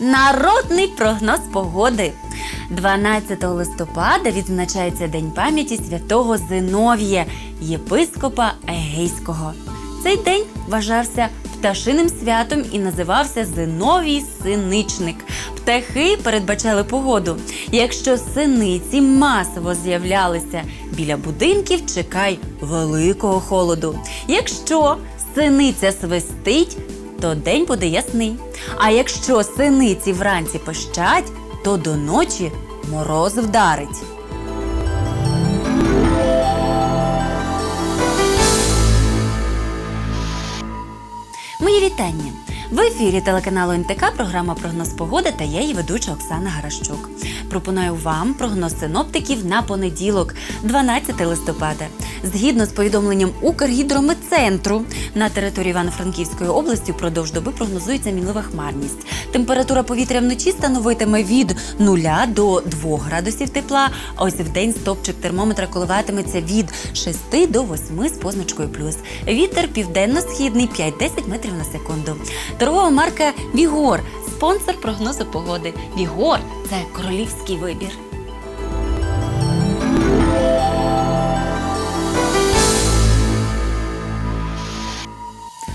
Народний прогноз погоди. 12 листопада відзначається День пам'яті святого Зиновія, єпископа Егейського. Цей день вважався пташиним святом і називався Зиновій Синичник. Птахи передбачали погоду. Якщо синиці масово з'являлися біля будинків, чекай великого холоду. Якщо синиця свистить, то день буде ясний. А якщо синиці вранці пищать, то до ночі мороз вдарить. Мої вітання! В ефірі телеканалу НТК програма Прогноз погоди та я її ведуча Оксана Гаращук. Пропоную вам прогноз синоптиків на понеділок, 12 листопада. Згідно з повідомленням Укргідрометцентру, на території Івано-Франківської області впродовж доби прогнозується мінлива хмарність. Температура повітря вночі становитиме від 0 до 2 градусів тепла. Ось в день стопчик термометра коливатиметься від 6 до 8 з позначкою плюс. Вітер південно-східний 5-10 метрів на секунду. Торгова марка Вігор, спонсор прогнозу погоди. Вігор це королівський вибір.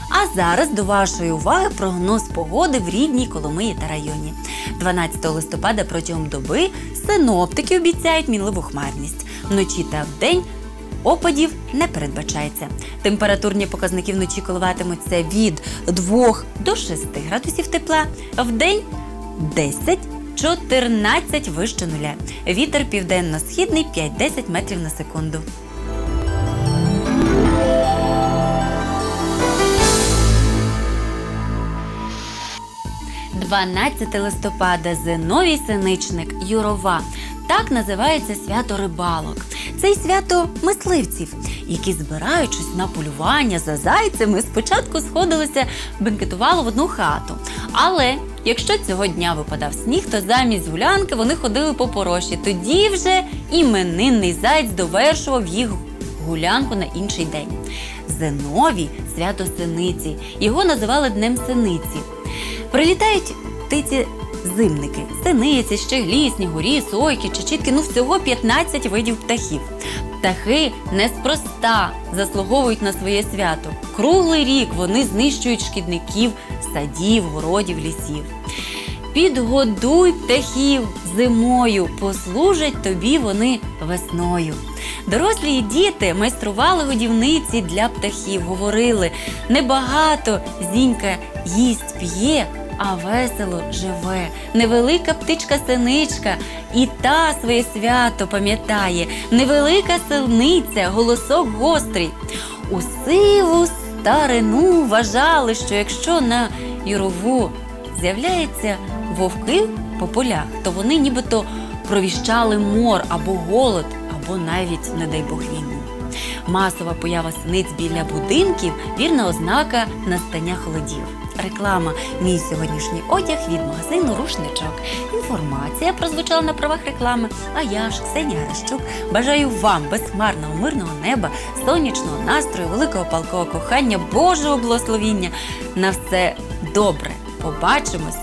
А зараз до вашої уваги прогноз погоди в рідній Коломиї та районі. 12 листопада протягом доби синоптики обіцяють мінливу хмарність. Вночі та вдень опадів не передбачається. Температурні показники вночі коливатимуться від 2 до 6 градусів тепла, вдень 10 14 вище нуля. Вітер південно-східний 5-10 метрів на секунду. – 12 листопада Зиновій Синичник Юрова. Так називається свято рибалок. Це й свято мисливців, які, збираючись на полювання за зайцями, спочатку сходилися, бенкетували в одну хату. Але якщо цього дня випадав сніг, то замість гулянки вони ходили по пороші. Тоді вже іменинний зайць довершував їх гулянку на інший день. Зиновій свято синиці. Його називали Днем Синиці. Прилітають птиці зимники, синиці, щеглі, снігурі, сойки, чечітки, ну всього 15 видів птахів. Птахи неспроста заслуговують на своє свято. Круглий рік вони знищують шкідників, садів, городів, лісів. Підгодуй птахів зимою, послужать тобі вони весною. Дорослі і діти майстрували годівниці для птахів, говорили небагато зінька їсть п'є, а весело живе. Невелика птичка синичка і та своє свято пам'ятає. Невелика силниця, голосок гострий. У сиву старину вважали, що якщо на юрову з'являються вовки по полях, то вони нібито провіщали мор або голод, або навіть, не дай Бог, війну. Масова поява синиць біля будинків вірна ознака настання холодів. Реклама Мій сьогоднішній одяг від магазину Рушничок. Інформація прозвучала на правах реклами. А я ж Ксенія Грищук бажаю вам безхмарного мирного неба, сонячного настрою, великого палкого кохання, Божого благословіння. На все добре. Побачимось.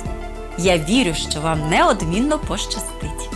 Я вірю, що вам неодмінно пощастить.